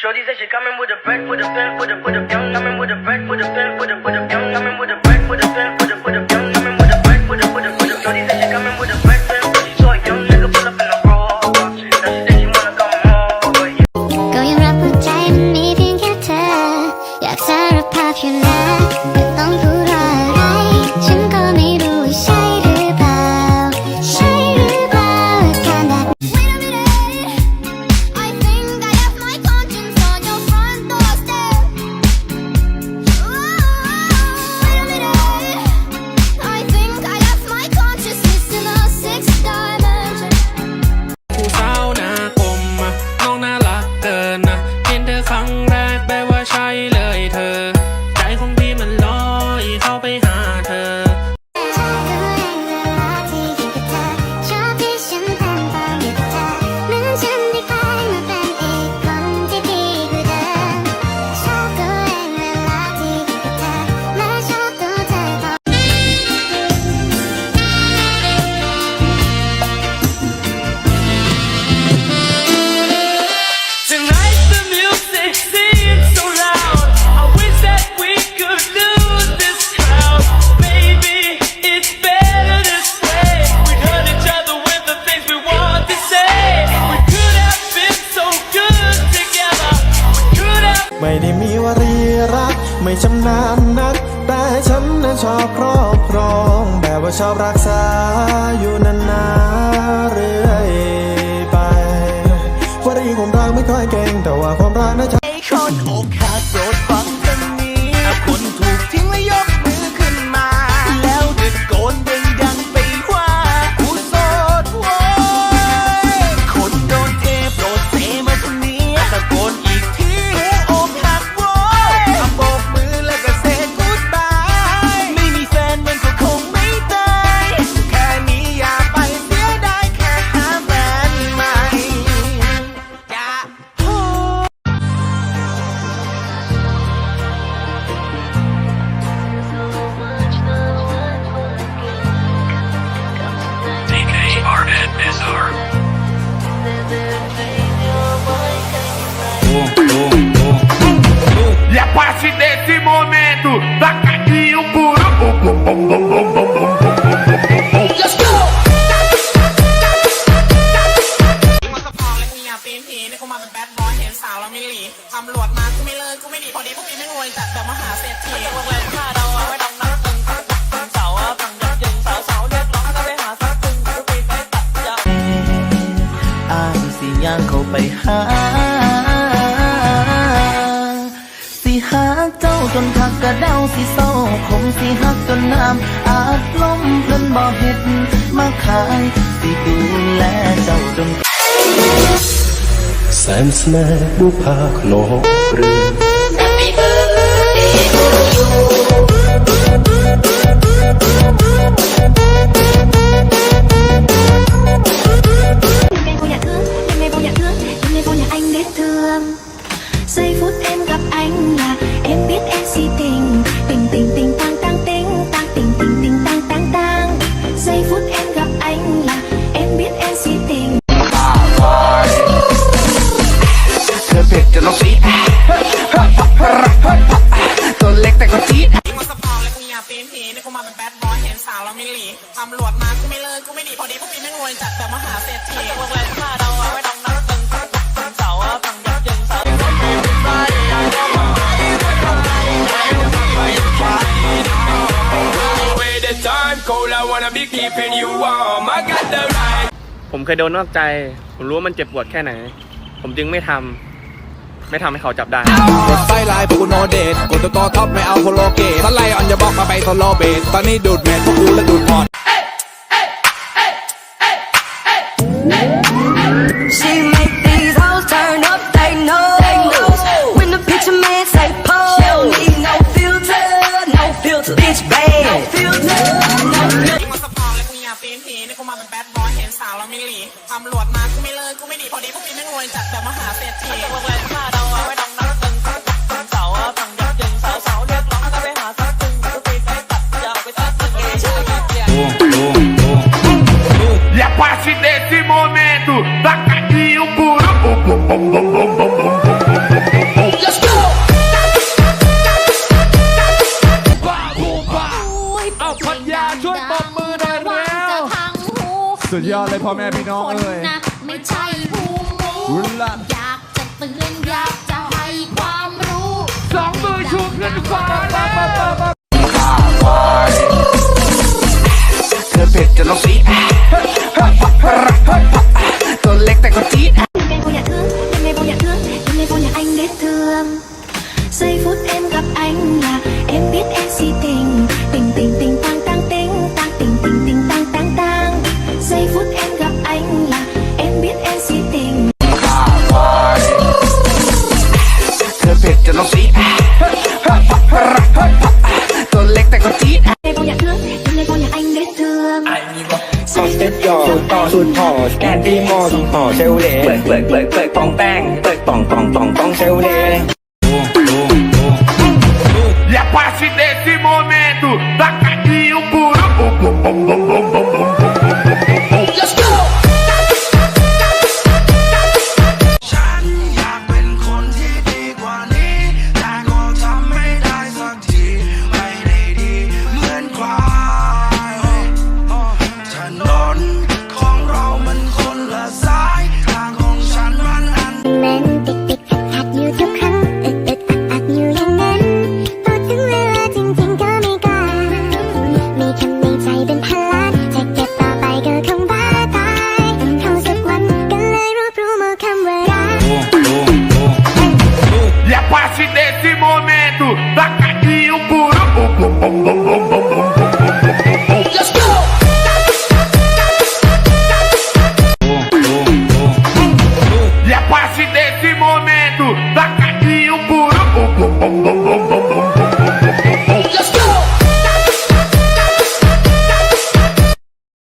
Shorty said she coming with a bread, with a pen, with a with a pen, coming with a bread, with a pen, with a with a pen, coming with a bread, with a pen, with a with a pen, coming with a bread, with a with a านนัก แต่ฉันนั้นชอบครอบครองแบบว่าชอบรักษาอยู่นานๆเรื่อยไปว่าเรื่องความรักไม่ค่อยเก่งแต่ว่าความรักนั้นฉันคอกหักโด partir desse momento, tacadinho puro. Let's go! ตำรวจมากูไม่เลิกกูไม่ดีพอดีพวกนี้ไม่รวยจัดแบบมหาเศรษฐีโรงแรมค่าดาวไว้ดังนักตึงตึเสาตังยับยังสาวสาวเรียกร้องก็ไปหาสักตึงกูไปไปตัดยาอาสิย่งเขาไปหา เจ้าจนหักกระเดาสิเศร้าคมสิหักจนน้ำอาจล้มเพิ่นบ่เห็ดมาขายสิดูแลเจ้าจน Sam Smack บุาคโนเรือ ผมเคยโดนนอกใจ ผมรู้ว่ามันเจ็บปวดแค่ไหน ผมจึงไม่ทำ ไม่ทำให้เขาจับได้กดไลน์พวกกูโนเดตกดตัวท็อปไม่เอาโคโลเกตสไลด์ออนอย่บอกมาไปโซโลเบสตอนนี้ดูดเมทพวกกูและดูดพอด กูไม่เลยกูไม่หนีพอดีพวกนี้ไม่งรวยจัดแบบมหาเศรษฐีโรงแรมหาดาวไว้ดองนักตึงเสือกเสือกเรียบร้อยก็ไปหาซุกตัวเองไปซักเสื้อให้เจ้าหญิงดยอดเลยพ่อแม่พี่น้องเอ้ย นัากจะเตือนอยากจะให้ความรู้สองมือชูขึ้นฟ้าแล้ว เธอเผ็ดจนต้องซี สุดต่อสุดห่อแอนตี้มอสุดห่อเซลเล่เปิดเปิดเปิดเปิดปองแป้งเปิดปองปองปองปองเซลเล่